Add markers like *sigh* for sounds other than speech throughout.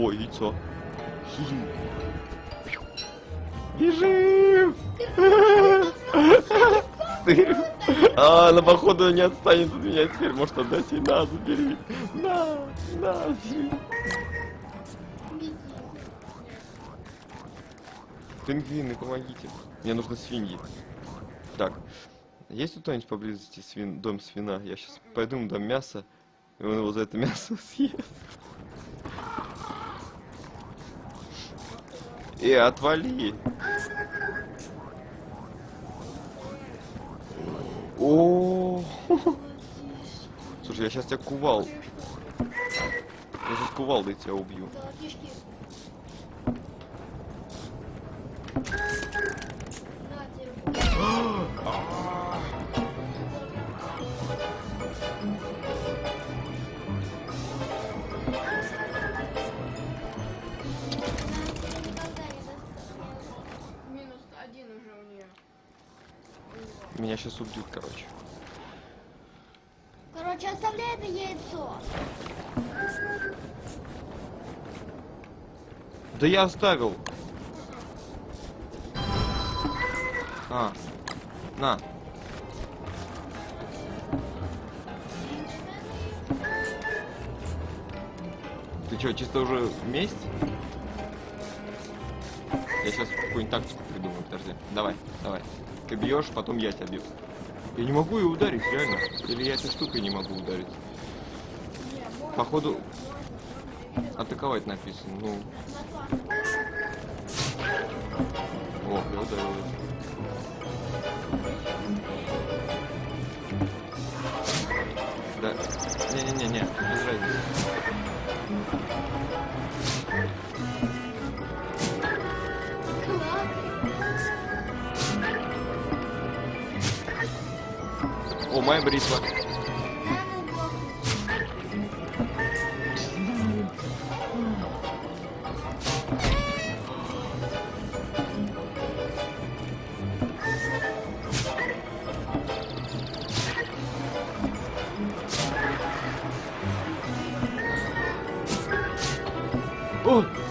Хі. Бежим! А, она походу не отстанет от меня теперь. Может отдать ей? На, забери. На, на. Пингвины, помогите. Мне нужны свиньи. Так. Есть тут кто-нибудь поблизости свин... дом свина? Я сейчас пойду дам мясо, и он его за это мясо *laughs* съест. Э, отвали! О, *laughs* Слушай, я сейчас тебя кувал. Я сейчас кувалдой тебя убью. Меня сейчас убьют, короче. Короче, оставляй это яйцо. Да я оставил. А, на. Ты что, чисто уже месть? Я сейчас какую-нибудь тактику придумаю, подожди. Давай, давай. Ты бьешь, потом я тебя бью. Я не могу ее ударить, реально. Или я этой штукой не могу ударить. Походу, атаковать написано. Ну, о, я ударил. Да. Не-не-не-не, без разницы. О, моя бритва. О!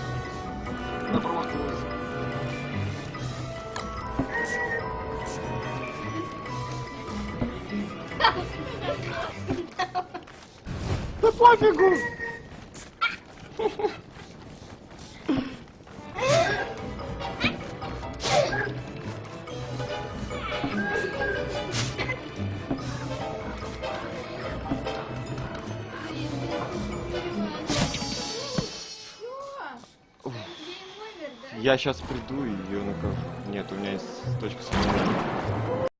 Да пофигу! Я сейчас приду и ее накажу. Нет, у меня есть точка самого.